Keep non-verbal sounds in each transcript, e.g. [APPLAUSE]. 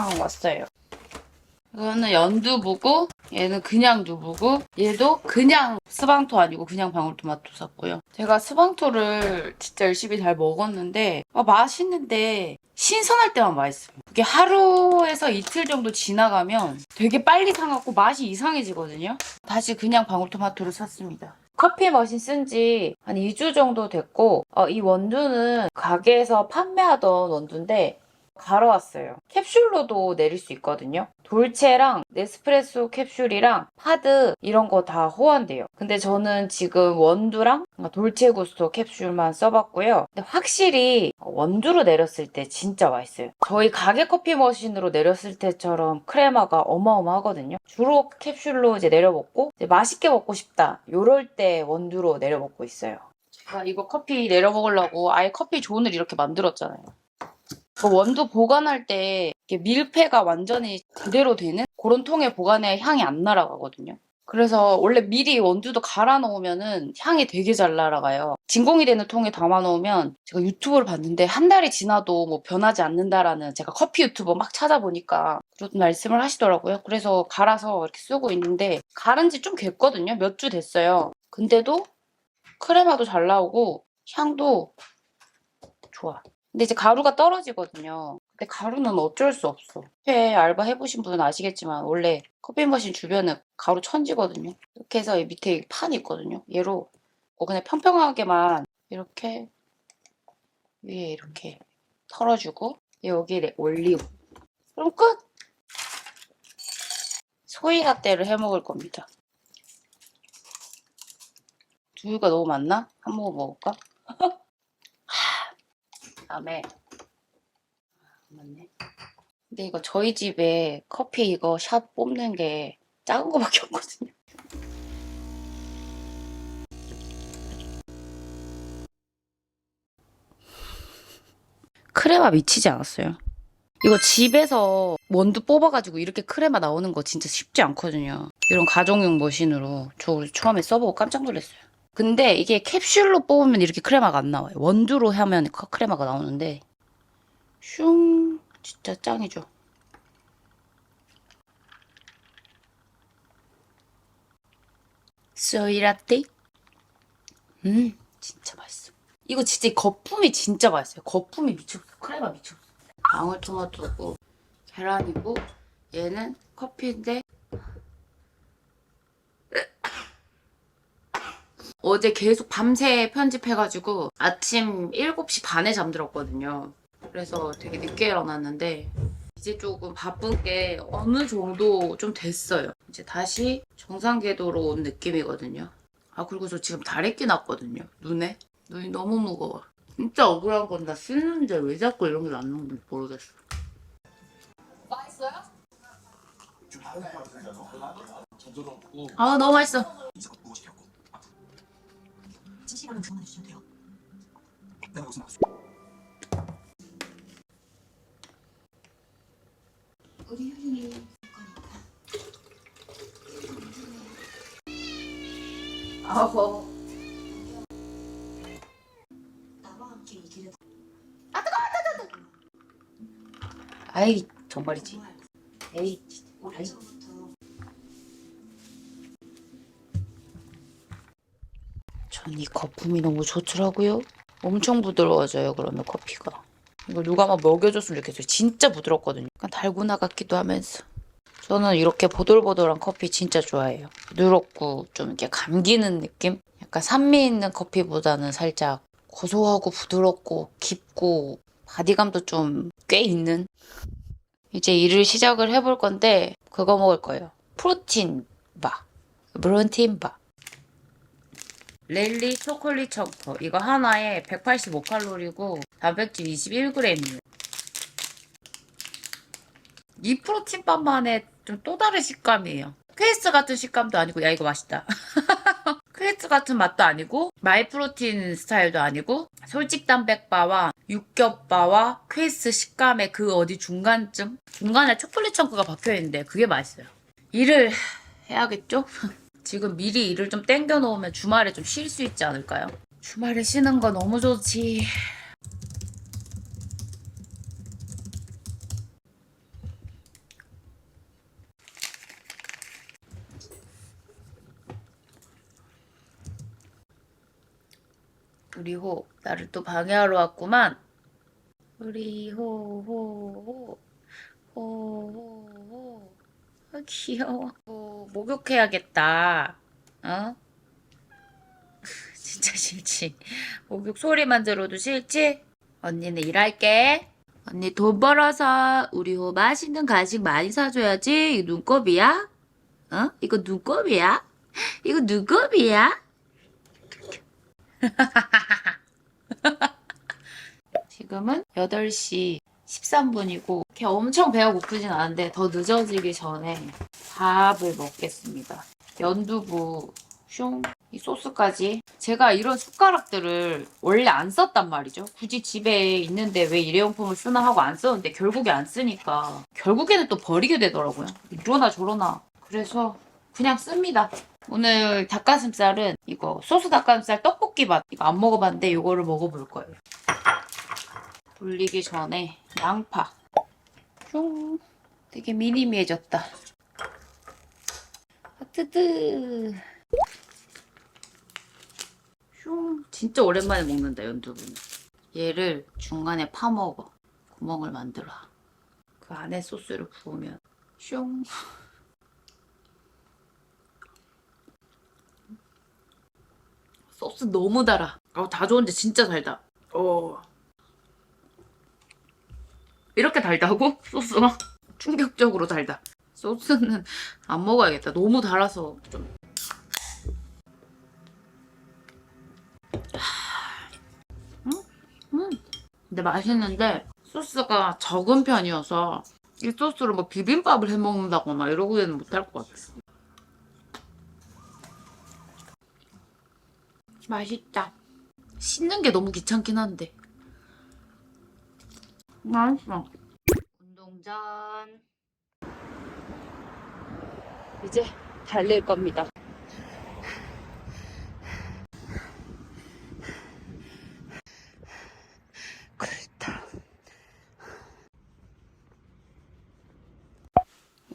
팡 왔어요. 이거는 연두부고 얘는 그냥 두부고 얘도 그냥 스방토 아니고 그냥 방울토마토 샀고요. 제가 스방토를 진짜 열심히 잘 먹었는데 아, 맛있는데 신선할 때만 맛있어요. 그게 하루에서 이틀 정도 지나가면 되게 빨리 상하고 맛이 이상해지거든요. 다시 그냥 방울토마토를 샀습니다. 커피 머신 쓴 지 한 2주 정도 됐고 어, 이 원두는 가게에서 판매하던 원두인데 갈아왔어요. 캡슐로도 내릴 수 있거든요. 돌체랑 네스프레소 캡슐이랑 파드 이런 거 다 호환돼요. 근데 저는 지금 원두랑 돌체 구스토 캡슐만 써봤고요. 근데 확실히 원두로 내렸을 때 진짜 맛있어요. 저희 가게 커피 머신으로 내렸을 때처럼 크레마가 어마어마하거든요. 주로 캡슐로 이제 내려먹고 이제 맛있게 먹고 싶다. 요럴 때 원두로 내려먹고 있어요. 제가 이거 커피 내려먹으려고 아예 커피 존을 이렇게 만들었잖아요. 그 원두 보관할 때 밀폐가 완전히 그대로 되는 그런 통에 보관해야 향이 안 날아가거든요. 그래서 원래 미리 원두도 갈아 놓으면은 향이 되게 잘 날아가요. 진공이 되는 통에 담아 놓으면 제가 유튜브를 봤는데 한 달이 지나도 뭐 변하지 않는다라는 제가 커피 유튜버 막 찾아보니까 그런 말씀을 하시더라고요. 그래서 갈아서 이렇게 쓰고 있는데 갈은 지 좀 됐거든요. 몇 주 됐어요. 근데도 크레마도 잘 나오고 향도 좋아. 근데 이제 가루가 떨어지거든요. 근데 가루는 어쩔 수 없어. 카페 알바 해보신 분은 아시겠지만 원래 커피 머신 주변에 가루 천지거든요. 이렇게 해서 이 밑에 이 판이 있거든요. 얘로 뭐 그냥 평평하게만 이렇게 위에 이렇게 털어주고 여기에 올리고 그럼 끝! 소이 라떼를 해 먹을 겁니다. 두유가 너무 많나? 한 모금 먹을까? [LAUGHS] 다음에 맞네. 근데 이거 저희 집에 커피 이거 샷 뽑는 게 작은 거밖에 [LAUGHS] 없거든요. 크레마 미치지 않았어요. 이거 집에서 원두 뽑아가지고 이렇게 크레마 나오는 거 진짜 쉽지 않거든요. 이런 가정용 머신으로 저 처음에 써보고 깜짝 놀랐어요. 근데 이게 캡슐로 뽑으면 이렇게 크레마가 안 나와요. 원두로 하면 크- 크레마가 나오는데 슝 진짜 짱이죠. 소이라떼 음 진짜 맛있어. 이거 진짜 이 거품이 진짜 맛있어요. 거품이 미쳤어. 크레마 미쳤어. 방울토마토고 계란이고 얘는 커피인데 어제 계속 밤새 편집해가지고 아침 7시 반에 잠들었거든요. 그래서 되게 늦게 일어났는데 이제 조금 바쁜 게 어느 정도 좀 됐어요. 이제 다시 정상 궤도로 온 느낌이거든요. 아 그리고 저 지금 다래끼 났거든요. 눈에. 눈이 너무 무거워. 진짜 억울한 건나 쓰는데 왜 자꾸 이런 게 났는지 모르겠어. 맛있어요? 아 너무 맛있어. 실시간으로 주문해 주시면 돼요. 내가 무슨 말씀? 우리 효린이 거니까 아우. 나와 함께 이 길을 아이 정말이지. 정말 에이. 아이. 전 이 거품이 너무 좋더라고요. 엄청 부드러워져요, 그러면 커피가. 이거 누가 막 먹여줬으면 좋겠어요. 진짜 부드럽거든요. 약간 달고나 같기도 하면서. 저는 이렇게 보들보들한 커피 진짜 좋아해요. 부드럽고 좀 이렇게 감기는 느낌? 약간 산미 있는 커피보다는 살짝 고소하고 부드럽고 깊고 바디감도 좀 꽤 있는? 이제 일을 시작을 해볼 건데 그거 먹을 거예요. 프로틴 바. 프로틴 바. 랠리 초콜릿 청포 이거 하나에 185칼로리고 단백질 21g이에요. 이 프로틴빵만의 좀 또 다른 식감이에요. 퀘스트 같은 식감도 아니고 야 이거 맛있다. [LAUGHS] 퀘스트 같은 맛도 아니고 마이프로틴 스타일도 아니고 솔직 단백바와 육겹바와 퀘스트 식감의 그 어디 중간쯤 중간에 초콜릿 청크가 박혀 있는데 그게 맛있어요. 일을 해야겠죠? [LAUGHS] 지금 미리 일을 좀 땡겨 놓으면 주말에 좀 쉴 수 있지 않을까요? 주말에 쉬는 거 너무 좋지. 우리 호 나를 또 방해하러 왔구만. 우리 호호호 호호호 아, 귀여워. 어, 목욕해야겠다. 어? [LAUGHS] 진짜 싫지. 목욕 소리만 들어도 싫지? 언니는 일할게. 언니 돈 벌어서 우리 호 맛있는 간식 많이 사줘야지. 이거 눈곱이야? 어? 이거 눈곱이야? [LAUGHS] 이거 눈곱이야? [LAUGHS] 지금은 8시 13분이고 이렇게 엄청 배가 고프진 않은데 더 늦어지기 전에 밥을 먹겠습니다. 연두부, 슝, 이 소스까지 제가 이런 숟가락들을 원래 안 썼단 말이죠. 굳이 집에 있는데 왜 일회용품을 쓰나 하고 안 썼는데 결국에 안 쓰니까 결국에는 또 버리게 되더라고요. 이러나 저러나 그래서 그냥 씁니다. 오늘 닭가슴살은 이거 소스 닭가슴살 떡볶이 맛 이거 안 먹어봤는데 이거를 먹어볼 거예요. 불리기 전에 양파. 슝 되게 미니미해졌다. 뜨뜨. 슝. 진짜 오랜만에 먹는다 연두부는. 얘를 중간에 파먹어. 구멍을 만들어. 그 안에 소스를 부으면 슝. 소스 너무 달아. 어, 다 좋은데 진짜 달다. 어. 이렇게 달다고? 소스가? 충격적으로 달다 소스는 안 먹어야겠다 너무 달아서 좀 음, 근데 맛있는데 소스가 적은 편이어서 이 소스로 뭐 비빔밥을 해 먹는다거나 이러고는 못할 것 같아. 맛있다. 씻는 게 너무 귀찮긴 한데. 맛있어. 운동 전. 이제 달릴 겁니다. 그렇다.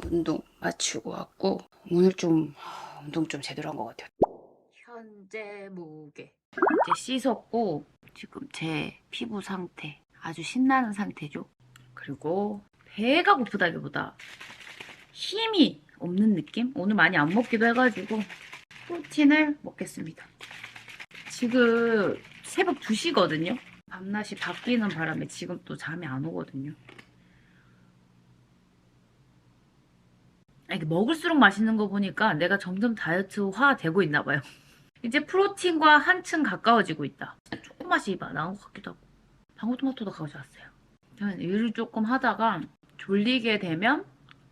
운동 마치고 왔고 오늘 좀 하, 운동 좀 제대로 한 것 같아요. 현재 무게 이제 씻었고 지금 제 피부 상태 아주 신나는 상태죠. 그리고 배가 고프다기보다 힘이 없는 느낌? 오늘 많이 안 먹기도 해가지고 프로틴을 먹겠습니다. 지금 새벽 2시거든요. 밤낮이 바뀌는 바람에 지금 또 잠이 안 오거든요. 아, 이게 먹을수록 맛있는 거 보니까 내가 점점 다이어트화 되고 있나 봐요. 이제 프로틴과 한층 가까워지고 있다. 조금 맛이 나온 것 같기도 하고. 방울토마토도 가져왔어요. 저는 일을 조금 하다가 졸리게 되면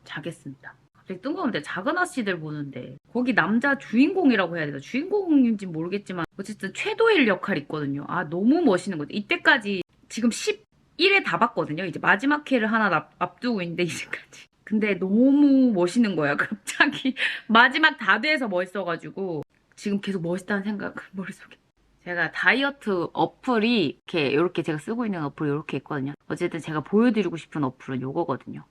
자겠습니다. 갑자기 뜬금없는데 작은 아씨들 보는데 거기 남자 주인공이라고 해야 되나 주인공인지 모르겠지만 어쨌든 최도일 역할 있거든요. 아 너무 멋있는 거죠. 이때까지 지금 11회 다 봤거든요. 이제 마지막 회를 하나 앞, 앞두고 있는데 [LAUGHS] 이제까지. 근데 너무 멋있는 거야. [LAUGHS] 갑자기 마지막 다 돼서 멋있어가지고 지금 계속 멋있다는 생각 [LAUGHS] 머릿속에. 제가 다이어트 어플이 이렇게 이렇게 제가 쓰고 있는 어플이 이렇게 있거든요. 어쨌든 제가 보여드리고 싶은 어플은 이거거든요.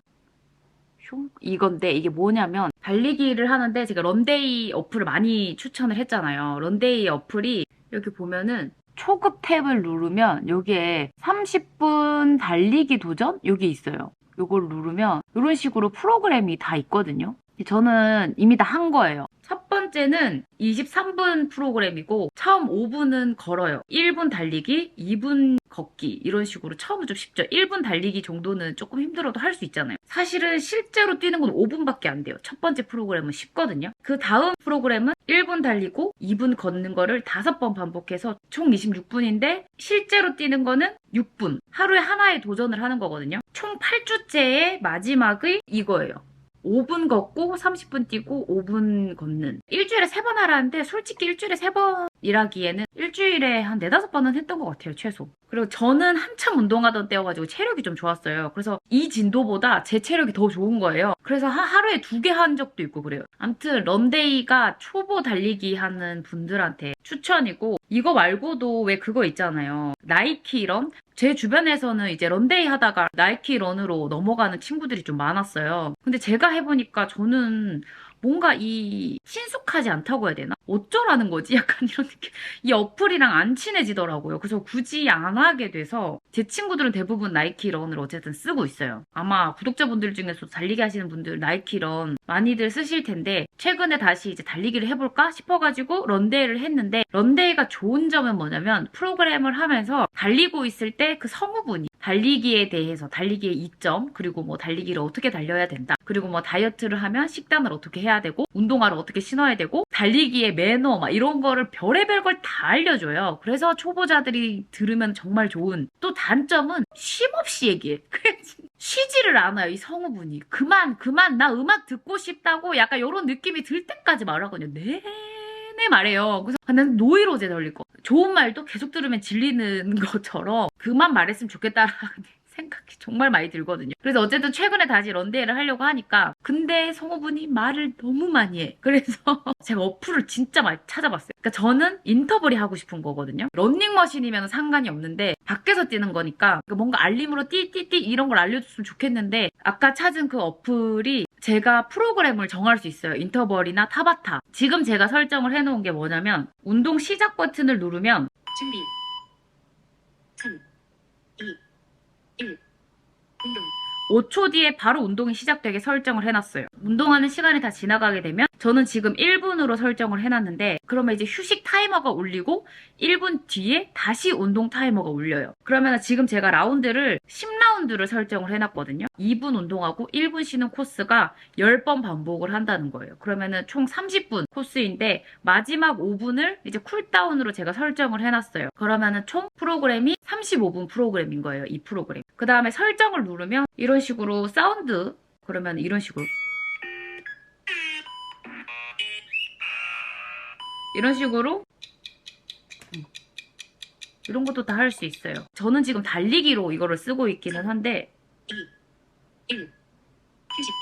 슝 이건데 이게 뭐냐면 달리기를 하는데 제가 런데이 어플을 많이 추천을 했잖아요. 런데이 어플이 여기 보면은 초급 탭을 누르면 여기에 30분 달리기 도전 여기 있어요. 요걸 누르면 이런 식으로 프로그램이 다 있거든요. 저는 이미 다 한 거예요. 첫 번째는 23분 프로그램이고 처음 5분은 걸어요. 1분 달리기, 2분 걷기 이런 식으로 처음은 좀 쉽죠. 1분 달리기 정도는 조금 힘들어도 할 수 있잖아요. 사실은 실제로 뛰는 건 5분밖에 안 돼요. 첫 번째 프로그램은 쉽거든요. 그 다음 프로그램은 1분 달리고 2분 걷는 거를 5번 반복해서 총 26분인데 실제로 뛰는 거는 6분. 하루에 하나에 도전을 하는 거거든요. 총 8주째의 마지막이 이거예요. 5분 걷고 30분 뛰고 5분 걷는. 일주일에 3번 하라는데 솔직히 일주일에 3번 일하기에는 일주일에 한 4, 5번은 했던 것 같아요 최소. 그리고 저는 한참 운동하던 때여가지고 체력이 좀 좋았어요. 그래서 이 진도보다 제 체력이 더 좋은 거예요. 그래서 하, 하루에 두 개 한 적도 있고 그래요. 아무튼 런데이가 초보 달리기 하는 분들한테 추천이고 이거 말고도 왜 그거 있잖아요. 나이키 런? 제 주변에서는 이제 런데이 하다가 나이키 런으로 넘어가는 친구들이 좀 많았어요. 근데 제가 해보니까 저는 뭔가 이 친숙하지 않다고 해야 되나? 어쩌라는 거지? [LAUGHS] 약간 이런 느낌. 이 어플이랑 안 친해지더라고요. 그래서 굳이 안 하게 돼서 제 친구들은 대부분 나이키 런을 어쨌든 쓰고 있어요. 아마 구독자분들 중에서 달리기 하시는 분들 나이키 런 많이들 쓰실 텐데 최근에 다시 이제 달리기를 해볼까 싶어가지고 런데이를 했는데 런데이가 좋은 점은 뭐냐면 프로그램을 하면서 달리고 있을 때 그 성우분이 달리기에 대해서 달리기의 이점 그리고 뭐 달리기를 어떻게 달려야 된다. 그리고 뭐 다이어트를 하면 식단을 어떻게 해야 되고 운동화를 어떻게 신어야 되고 달리기의 매너 막 이런 거를 별의별 걸 다 알려줘요. 그래서 초보자들이 들으면 정말 좋은. 또 단점은 쉼없이 얘기해. [LAUGHS] 쉬지를 않아요 이 성우분이. 그만 그만. 나 음악 듣고 싶다고 약간 이런 느낌이 들 때까지 말하거든요. 내내 말해요. 그래서 아, 나는 노이로제 걸릴 거 좋은 말도 계속 들으면 질리는 [LAUGHS] 것처럼 그만 말했으면 좋겠다라는 [LAUGHS] 생각이 정말 많이 들거든요. 그래서 어쨌든 최근에 다시 런데이를 하려고 하니까 근데 성우분이 말을 너무 많이 해. 그래서 [LAUGHS] 제가 어플을 진짜 많이 찾아봤어요. 그러니까 저는 인터벌이 하고 싶은 거거든요. 런닝머신이면 상관이 없는데 밖에서 뛰는 거니까 뭔가 알림으로 띠띠띠 이런 걸 알려줬으면 좋겠는데 아까 찾은 그 어플이 제가 프로그램을 정할 수 있어요. 인터벌이나 타바타. 지금 제가 설정을 해놓은 게 뭐냐면 운동 시작 버튼을 누르면 준비 3 2 1 운동 5초 뒤에 바로 운동이 시작되게 설정을 해놨어요. 운동하는 시간이 다 지나가게 되면 저는 지금 1분으로 설정을 해놨는데 그러면 이제 휴식 타이머가 울리고 1분 뒤에 다시 운동 타이머가 울려요. 그러면 지금 제가 라운드를 10라운드를 설정을 해놨거든요. 2분 운동하고 1분 쉬는 코스가 10번 반복을 한다는 거예요. 그러면은 총 30분 코스인데 마지막 5분을 이제 쿨다운으로 제가 설정을 해놨어요. 그러면은 총 프로그램이 35분 프로그램인 거예요. 이 프로그램. 그 다음에 설정을 누르면 이런 식으로 사운드 그러면 이런 식으로 이런 식으로 음, 이런 것도 다 할 수 있어요. 저는 지금 달리기로 이거를 쓰고 있기는 한데 1 휴식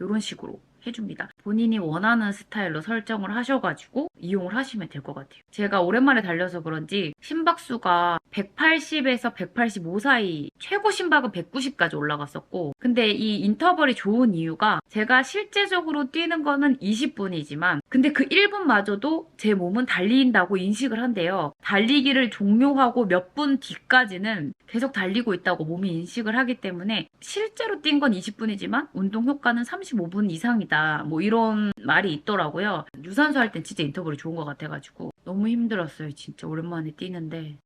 이런 식으로 해줍니다. 본인이 원하는 스타일로 설정을 하셔가지고 이용을 하시면 될 것 같아요. 제가 오랜만에 달려서 그런지 심박수가 180에서 185 사이 최고 심박은 190까지 올라갔었고 근데 이 인터벌이 좋은 이유가 제가 실제적으로 뛰는 거는 20분이지만 근데 그 1분마저도 제 몸은 달린다고 인식을 한대요. 달리기를 종료하고 몇 분 뒤까지는 계속 달리고 있다고 몸이 인식을 하기 때문에 실제로 뛴 건 20분이지만 운동 효과는 35분 이상이다. 뭐 이런 말이 있더라고요. 유산소 할 땐 진짜 인터벌이 좋은 것 같아가지고 너무 힘들었어요. 진짜 오랜만에 뛰는데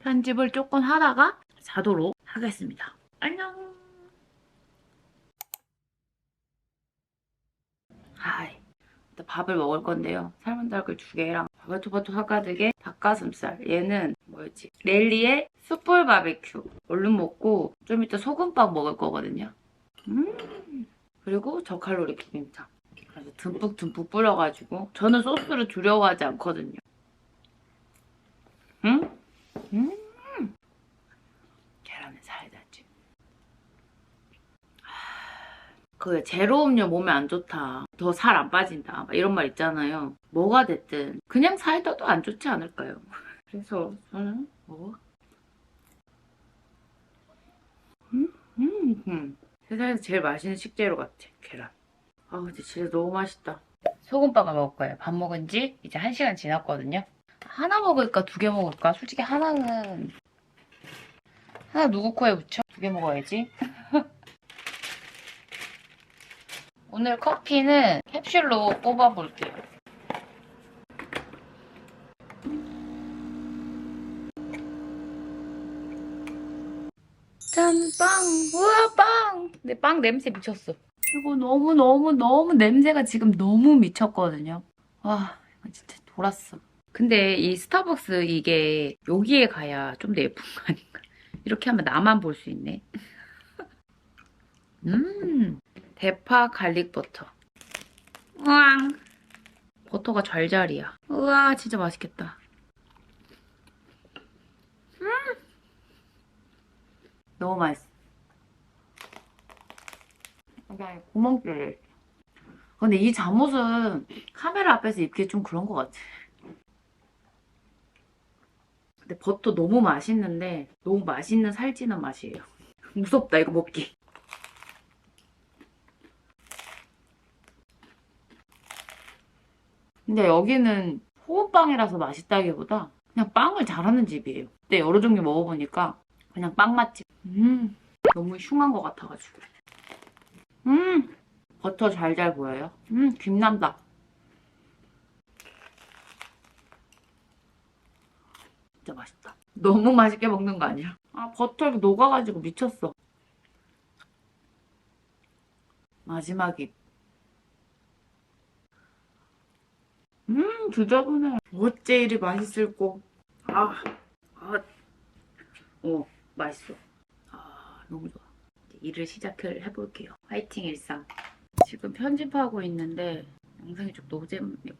편집을 조금 하다가 자도록 하겠습니다. 안녕. 하이. 밥을 먹을 건데요. 삶은 닭을 두 개랑 바게토마토 사가득에 닭가슴살. 얘는 뭐였지? 랠리의 숯불 바베큐. 얼른 먹고 좀 이따 소금빵 먹을 거거든요. 음. 그리고 저칼로리 비빔탕. 그래서 듬뿍 듬뿍 뿌려가지고 저는 소스를 두려워하지 않거든요. 음? 음. 계란은 살다지. 그 제로 음료 몸에 안 좋다. 더 살 안 빠진다. 막 이런 말 있잖아요. 뭐가 됐든 그냥 사이다도 안 좋지 않을까요? [LAUGHS] 그래서 저는 뭐 음, 음, 음. 세상에서 제일 맛있는 식재료 같아. 계란. 아 근데 진짜 너무 맛있다. 소금빵을 먹을 거예요. 밥 먹은 지 이제 1시간 지났거든요. 하나 먹을까 두 개 먹을까? 솔직히 하나는 하나 누구 코에 붙여? 두개 먹어야지. [LAUGHS] 오늘 커피는 캡슐로 뽑아볼게요. 짠, 빵! 우와, 빵! 근데 빵 냄새 미쳤어. 이거 너무너무너무 냄새가 지금 너무 미쳤거든요. 와, 이거 진짜 돌았어. 근데 이 스타벅스 이게 여기에 가야 좀 더 예쁜 거 아닌가? 이렇게 하면 나만 볼 수 있네. [LAUGHS] 음, 대파 갈릭 버터. 우왕. 버터가 잘잘이야. 우와, 진짜 맛있겠다. 너무 맛있어. 그냥 구멍 뚫려 있어. 근데 이 잠옷은 카메라 앞에서 입기 좀 그런 것 같아. 근데 버터 너무 맛있는데 너무 맛있는 살찌는 맛이에요. [LAUGHS] 무섭다 이거 먹기. 근데 여기는 소금빵이라서 맛있다기보다 그냥 빵을 잘하는 집이에요. 근데 여러 종류 먹어보니까 그냥 빵 맛집. 음, 너무 흉한 것 같아가지고. 음, 버터 잘잘 보여요. 음, 김난다. 진짜 맛있다. 너무 맛있게 먹는 거 아니야? 아, 버터 녹아가지고 미쳤어. 마지막이. 음, 주저분해. 어째 이리 맛있을꼬. 아, 아, 어, 맛있어. 아, 너무 좋아. 이제 일을 시작을 해볼게요. 화이팅 일상. 지금 편집하고 있는데 영상이 좀 노잼이거든요.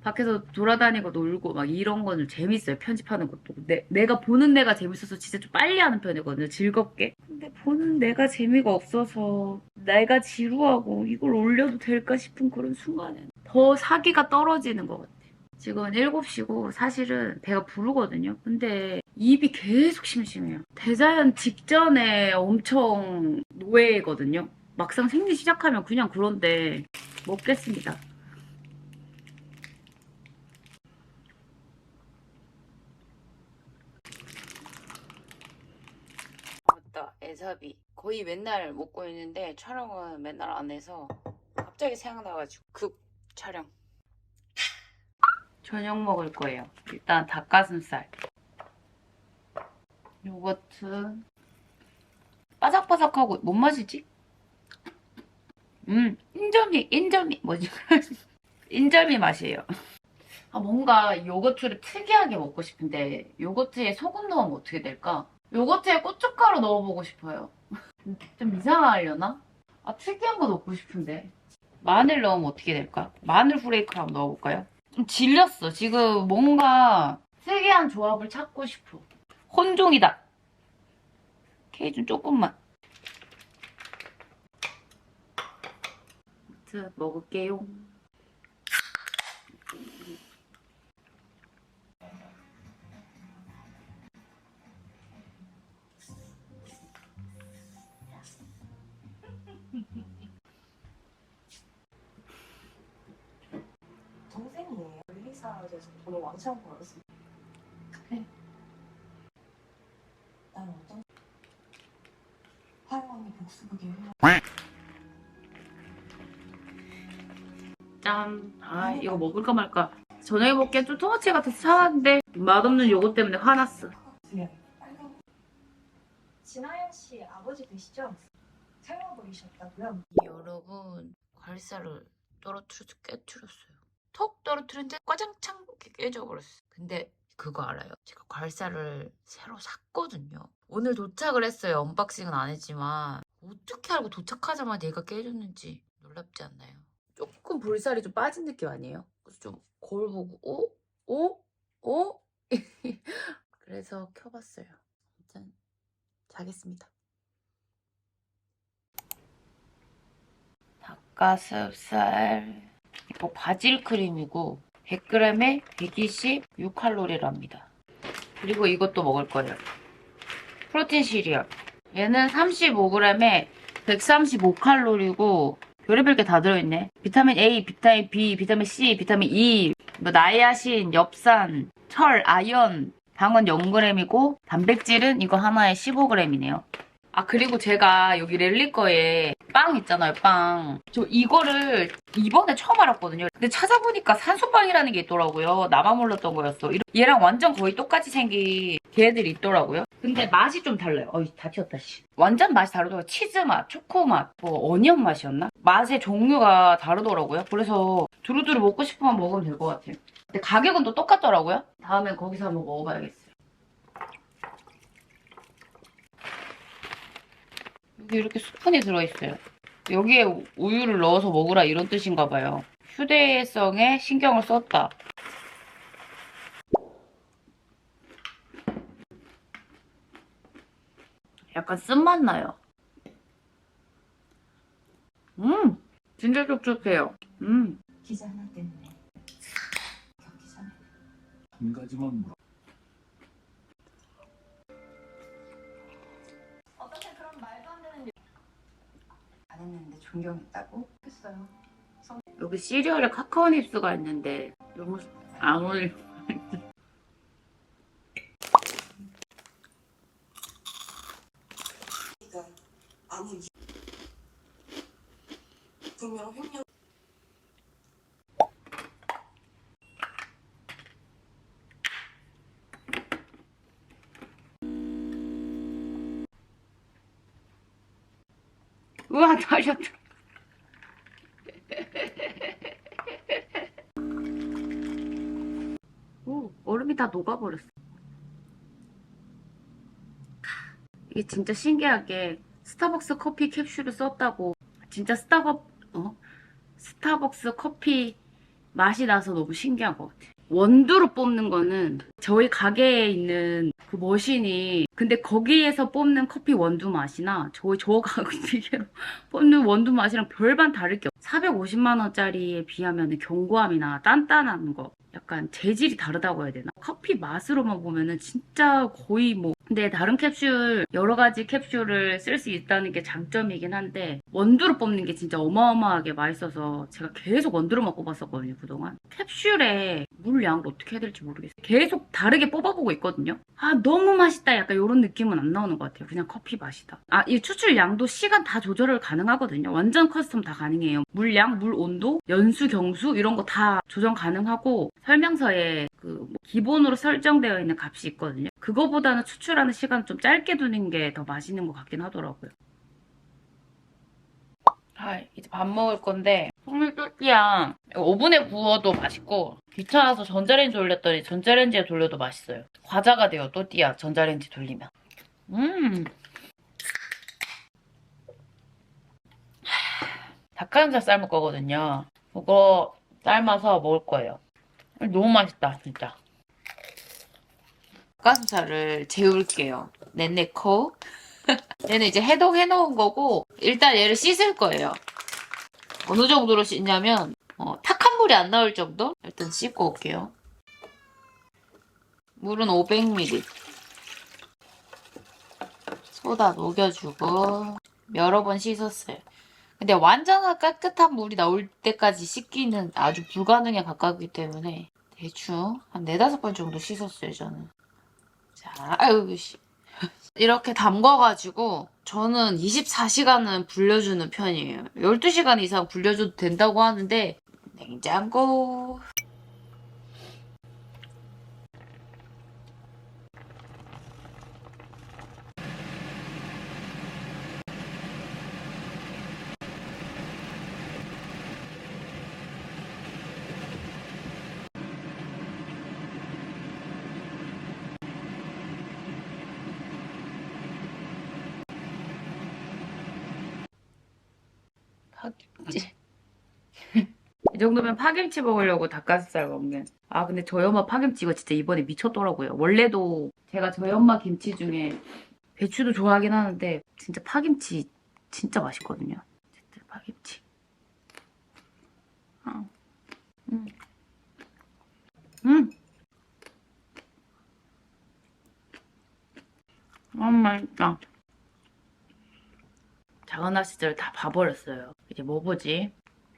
밖에서 돌아다니고 놀고 막 이런 거는 재밌어요. 편집하는 것도. 내, 내가 보는 내가 재밌어서 진짜 좀 빨리 하는 편이거든요. 즐겁게. 근데 보는 내가 재미가 없어서 내가 지루하고 이걸 올려도 될까 싶은 그런 순간에 더 사기가 떨어지는 것 같아요. 지금은 7시고 사실은 배가 부르거든요. 근데 입이 계속 심심해요. 대자연 직전에 엄청 노예거든요. 막상 생리 시작하면 그냥 그런데 먹겠습니다. 맞다 애사비 거의 맨날 먹고 있는데 촬영은 맨날 안 해서 갑자기 생각나가지고 급 촬영 저녁 먹을 거예요 일단 닭가슴살 요거트 바삭바삭하고 뭔 맛이지? 음 인절미 인절미 뭐지? [LAUGHS] 인절미 맛이에요 아 뭔가 요거트를 특이하게 먹고 싶은데 요거트에 소금 넣으면 어떻게 될까? 요거트에 고춧가루 넣어보고 싶어요. [LAUGHS] 좀 이상하려나? 아, 특이한 거 넣고 싶은데. 마늘 넣으면 어떻게 될까? 마늘 후레이크를 한번 넣어볼까요? 좀 질렸어. 지금 뭔가 특이한 조합을 찾고 싶어. 혼종이다. 케이준 조금만. 아무튼 먹을게요. 동생이에요. 회사에서 돈을 왕창 벌었어. 그 난 어떤 화영 언니 복수극에 짠. 아, 이거 먹을까 말까. 저녁에 먹기엔 좀 토마치 같아서 사왔는데 맛없는 요거 때문에 화났어. 빨간 진아연 씨 아버지 되시죠? 세워버리셨다고요? 여러분 괄사를 떨어뜨려서 깨트렸어요. 톡 떨어뜨렸는데 과장창 이렇게 깨져버렸어. 근데 그거 알아요? 제가 괄사를 새로 샀거든요. 오늘 도착을 했어요. 언박싱은 안 했지만 어떻게 알고 도착하자마자 얘가 깨졌는지 놀랍지 않나요? 조금 볼살이 좀 빠진 느낌 아니에요? 그래서 좀 거울 보고 오? 오? 오? 그래서 켜봤어요. 일단 자겠습니다. 닭가슴살 이거 바질 크림이고 100g에 126칼로리랍니다. 그리고 이것도 먹을 거예요. 프로틴 시리얼. 얘는 35g에 135칼로리고 별의별 게 다 들어있네. 비타민 A, 비타민 B, 비타민 C, 비타민 E, 뭐 나이아신, 엽산, 철, 아연, 당은 0g이고 단백질은 이거 하나에 15g이네요. 아 그리고 제가 여기 랠리 거에 빵 있잖아요 빵. 저 이거를 이번에 처음 알았거든요. 근데 찾아보니까 산소빵이라는 게 있더라고요. 나만 몰랐던 거였어. 얘랑 완전 거의 똑같이 생긴 걔들이 있더라고요. 근데 맛이 좀 달라요. 어이 다 튀었다 씨. 완전 맛이 다르더라고요. 치즈 맛, 초코 맛, 뭐 어니언 맛이었나? 맛의 종류가 다르더라고요. 그래서 두루두루 먹고 싶으면 먹으면 될 것 같아요. 근데 가격은 또 똑같더라고요. 다음엔 거기서 한번 먹어봐야겠어요. 여기 이렇게 스푼이 들어있어요. 여기에 우유를 넣어서 먹으라 이런 뜻인가 봐요. 휴대성에 신경을 썼다. 약간 쓴맛 나요. 음! 진짜 촉촉해요. 음! 기자 하나 때문에 겪기 전에 한 가지만 물어. 안 했는데 존경했다고? 했어요. 성... 여기 시리얼에 카카오 닙스가 있는데 너무 안 어울려. 아무 그러면 횡령 우와 다렸다. 오 얼음이 다 녹아버렸어. 이게 진짜 신기하게 스타벅스 커피 캡슐을 썼다고 진짜 스타벅 어 스타벅스 커피 맛이 나서 너무 신기한 것 같아. 원두로 뽑는 거는 저희 가게에 있는 그 머신이 근데 거기에서 뽑는 커피 원두 맛이나 저희 저 가게로 [LAUGHS] 뽑는 원두 맛이랑 별반 다를 게 없어. 450만 원짜리에 비하면 견고함이나 단단한 거 약간 재질이 다르다고 해야 되나? 커피 맛으로만 보면은 진짜 거의 뭐 근데 다른 캡슐 여러 가지 캡슐을 쓸 수 있다는 게 장점이긴 한데 원두로 뽑는 게 진짜 어마어마하게 맛있어서 제가 계속 원두로만 뽑았었거든요 그동안. 캡슐에 물 양을 어떻게 해야 될지 모르겠어요. 계속 다르게 뽑아보고 있거든요. 아 너무 맛있다. 약간 이런 느낌은 안 나오는 것 같아요. 그냥 커피 맛이다. 아 이 추출 양도 시간 다 조절을 가능하거든요. 완전 커스텀 다 가능해요. 물량, 물 온도, 연수, 경수 이런 거 다 조정 가능하고 설명서에 그 뭐 기본으로 설정되어 있는 값이 있거든요. 그거보다는 추출하는 시간 좀 짧게 두는 게 더 맛있는 것 같긴 하더라고요. 아, 이제 밥 먹을 건데 통밀 또띠아 오븐에 구워도 맛있고 귀찮아서 전자레인지 돌렸더니 전자레인지에 돌려도 맛있어요. 과자가 돼요, 또띠아 전자레인지 돌리면. 음. 닭가슴살 삶을 거거든요. 그거 삶아서 먹을 거예요. 너무 맛있다, 진짜. 닭가슴살을 재울게요. 넷네코. [LAUGHS] 얘는 이제 해동해 놓은 거고 일단 얘를 씻을 거예요. 어느 정도로 씻냐면 어, 탁한 물이 안 나올 정도? 일단 씻고 올게요. 물은 500ml. 소다 녹여주고 여러 번 씻었어요. 근데 완전한 깨끗한 물이 나올 때까지 씻기는 아주 불가능에 가깝기 때문에 대충 한 네다섯 번 정도 씻었어요, 저는. 자, 아유, 씨. 이렇게 담궈가지고 저는 24시간은 불려주는 편이에요. 12시간 이상 불려줘도 된다고 하는데 냉장고 파김치. [LAUGHS] 이 정도면 파김치 먹으려고 닭가슴살 먹는. 아, 근데 저희 엄마 파김치 이거 진짜 이번에 미쳤더라고요. 원래도 제가 저희 엄마 김치 중에 배추도 좋아하긴 하는데 진짜 파김치 진짜 맛있거든요. 어쨌든 파김치. 어. 음. 음. 아, 맛있다. 자그나 시절 다 봐버렸어요. 이제 뭐 보지?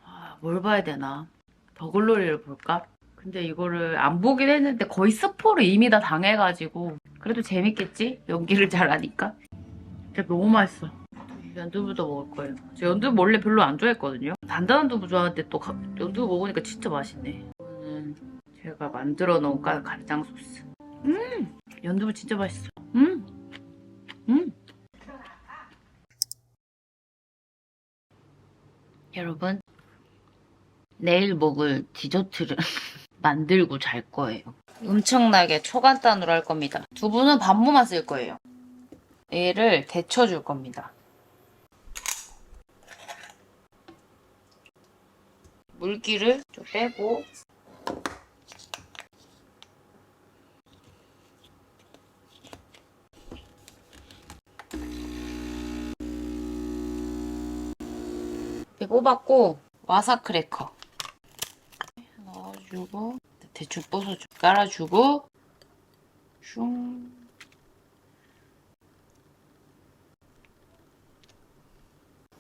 아, 뭘 봐야 되나? 더글로리를 볼까? 근데 이거를 안 보긴 했는데 거의 스포를 이미 다 당해가지고 그래도 재밌겠지? 연기를 잘하니까. 진짜 너무 맛있어. 연두부도 먹을 거예요. 저 연두부 원래 별로 안 좋아했거든요. 단단한 두부 좋아하는데 또 가- 연두부 먹으니까 진짜 맛있네. 이거는 제가 만들어 놓은 간- 간장 소스. 음! 연두부 진짜 맛있어. 음! 음! 여러분, 내일 먹을 디저트를 [LAUGHS] 만들고 잘 거예요. 엄청나게 초간단으로 할 겁니다. 두부는 반모만 쓸 거예요. 얘를 데쳐 줄 겁니다. 물기를 좀 빼고 뽑았고 와사 크래커 넣어주고 대충 부숴줘 깔아주고 슝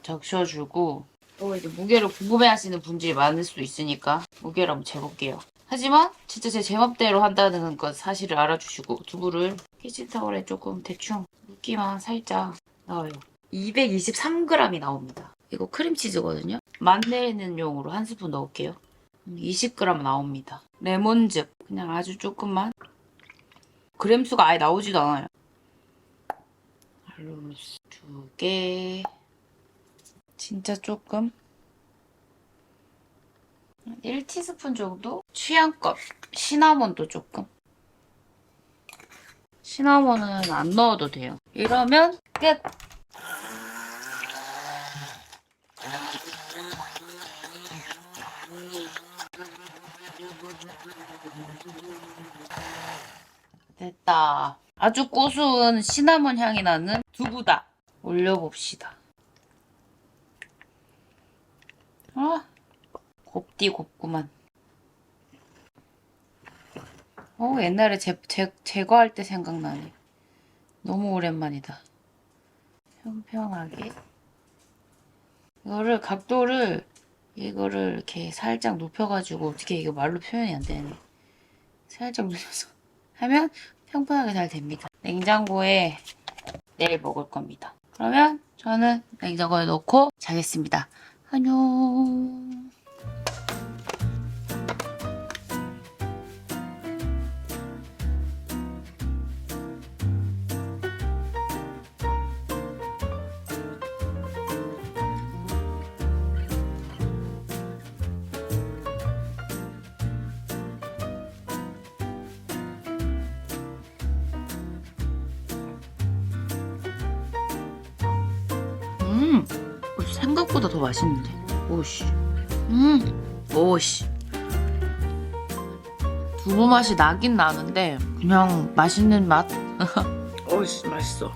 적셔주고 또 이제 무게를 궁금해하시는 분들이 많을 수 있으니까 무게를 한번 재볼게요. 하지만 진짜 제 제맘대로 한다는 것 사실을 알아주시고 두부를 키친타월에 조금 대충 묻기만 살짝 나와요. 223g이 나옵니다. 이거 크림치즈거든요. 맛내는 용으로 한 스푼 넣을게요. 20g 나옵니다. 레몬즙 그냥 아주 조금만 그램 수가 아예 나오지도 않아요. 알룰로스 두 개. 진짜 조금. 1티스푼 정도? 취향껏. 시나몬도 조금. 시나몬은 안 넣어도 돼요. 이러면 끝! 됐다. 아주 고소한 시나몬 향이 나는 두부다. 올려봅시다. 아, 곱디 곱구만. 어, 옛날에 제, 제, 제거할 때 생각나네. 너무 오랜만이다. 평평하게. 이거를, 각도를, 이거를 이렇게 살짝 눕혀가지고, 어떻게 이거 말로 표현이 안 되네. 살짝 눕혀서 [LAUGHS] 하면 평평하게 잘 됩니다. 냉장고에 내일 먹을 겁니다. 그러면 저는 냉장고에 넣고 자겠습니다. 안녕. 생각보다 더 맛있는데. 오씨. 음, 오씨. 두부 맛이 나긴 나는데 그냥 맛있는 맛. [LAUGHS] 오씨 맛있어.